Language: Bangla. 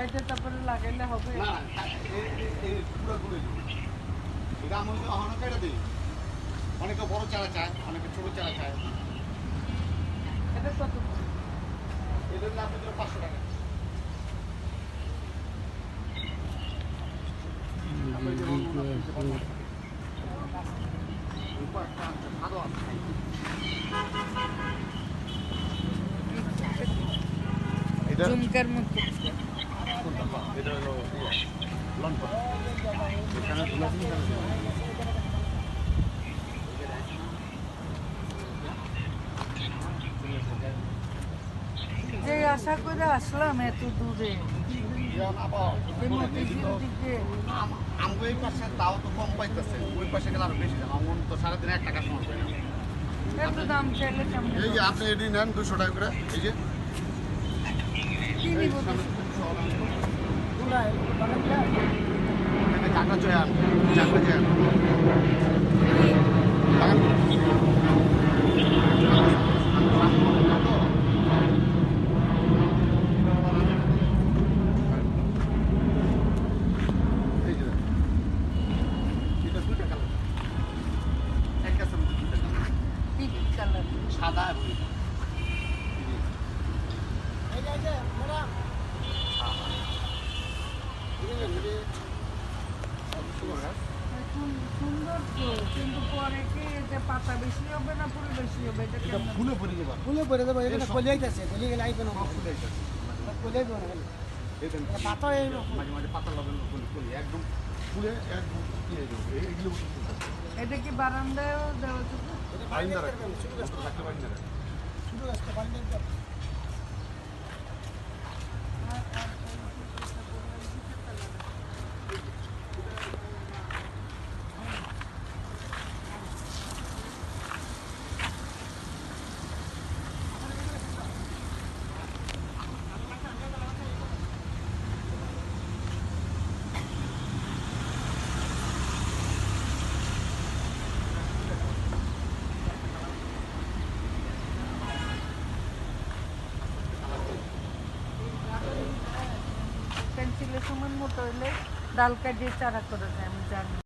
কাইটে তারপরে লাগাইলে হবে। না এই- পুরো ঘুরে দিই। এটা আমি যদি কেটে দিই। অনেকে বড় চারা চায় অনেকে ছোট চারা চায়। এটা কত এটা হচ্ছে আপনাদের পাঁচশো টাকা। ভালো আছে। ঝুমকার মতো। যে আশা করে আসলাম এত দূরে আম- এই পাশে তাও তো কম পাইতেছে ওই পাশে গেলে আরও বেশি দাম আমার এক টাকা সময় পাই না এই যে আপনি এটি নেন দুশো টাকা করে, এই যে কি নিব এখানে চাকরা চয়ে আন চাকরা চয়ে আন এই যে এটা দুইটা কালার এক কাছে দুইটা কালার পিক কালার। সাদা এবং এটা। এখন সুন্দর তো কিন্তু পরে কি এতে পাতা বেশি হবে না ফুল বেশি হবে এটা এটা কেমন ফুলে ভরে দেবা ফুলে পরে দেবো এখানে সব- কলিয়ে গেলে আইবে না সব ফুলে এটা। কলিয়ে দেবো না দেখেন পাতা এইরকম মাঝে মাঝে পাতা লাগানো ফুল ফুল একদম ফুলে একদম যাবে। এইগুলো এটা কি বারান্দায়ও দেওয়া যাবে বাইন্দা রাখতে হবে। রাখতে বাইন্দা রাখতে। শুধু রাস্তা সময় মতো হলে ডাল কাটিয়ে চারা করে দেয় আমি জানি।